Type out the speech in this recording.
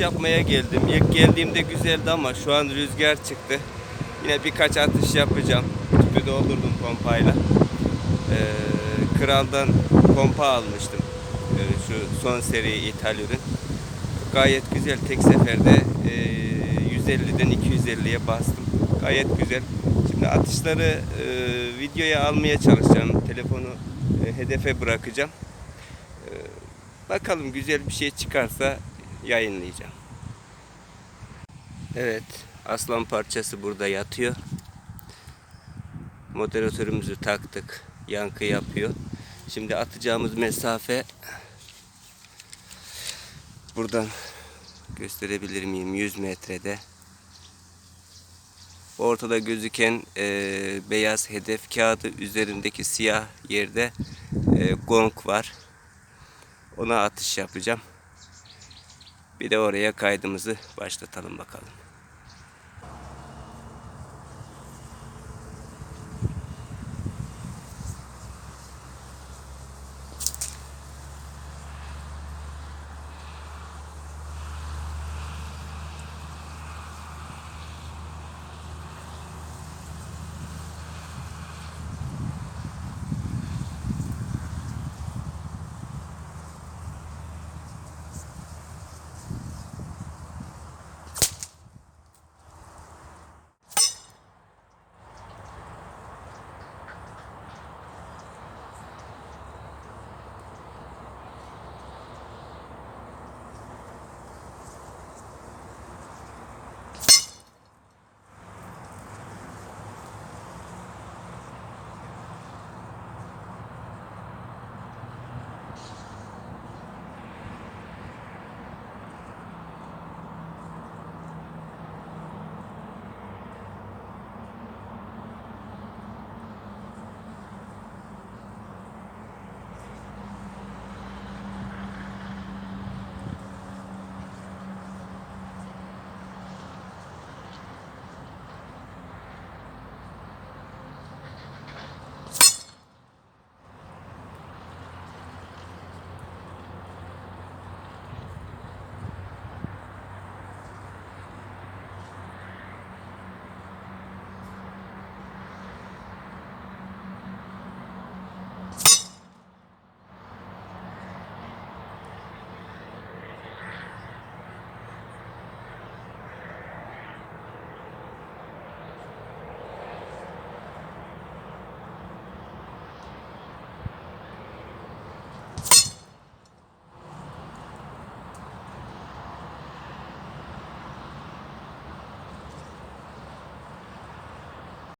yapmaya geldim. İlk geldiğimde güzeldi ama şu an rüzgar çıktı. Yine birkaç atış yapacağım. Tüpü doldurdum pompayla. Ee, kraldan pompa almıştım. Ee, şu son seri ithal ürün. Gayet güzel tek seferde e, 150'den 250'ye bastım. Gayet güzel. Şimdi atışları e, videoya almaya çalışacağım. Telefonu e, hedefe bırakacağım. E, bakalım güzel bir şey çıkarsa yayınlayacağım. Evet, aslan parçası burada yatıyor. Moderatörümüzü taktık. Yankı yapıyor. Şimdi atacağımız mesafe buradan gösterebilir miyim 100 metrede. Ortada gözüken e, beyaz hedef kağıdı üzerindeki siyah yerde e, gong var. Ona atış yapacağım. Bir de oraya kaydımızı başlatalım bakalım.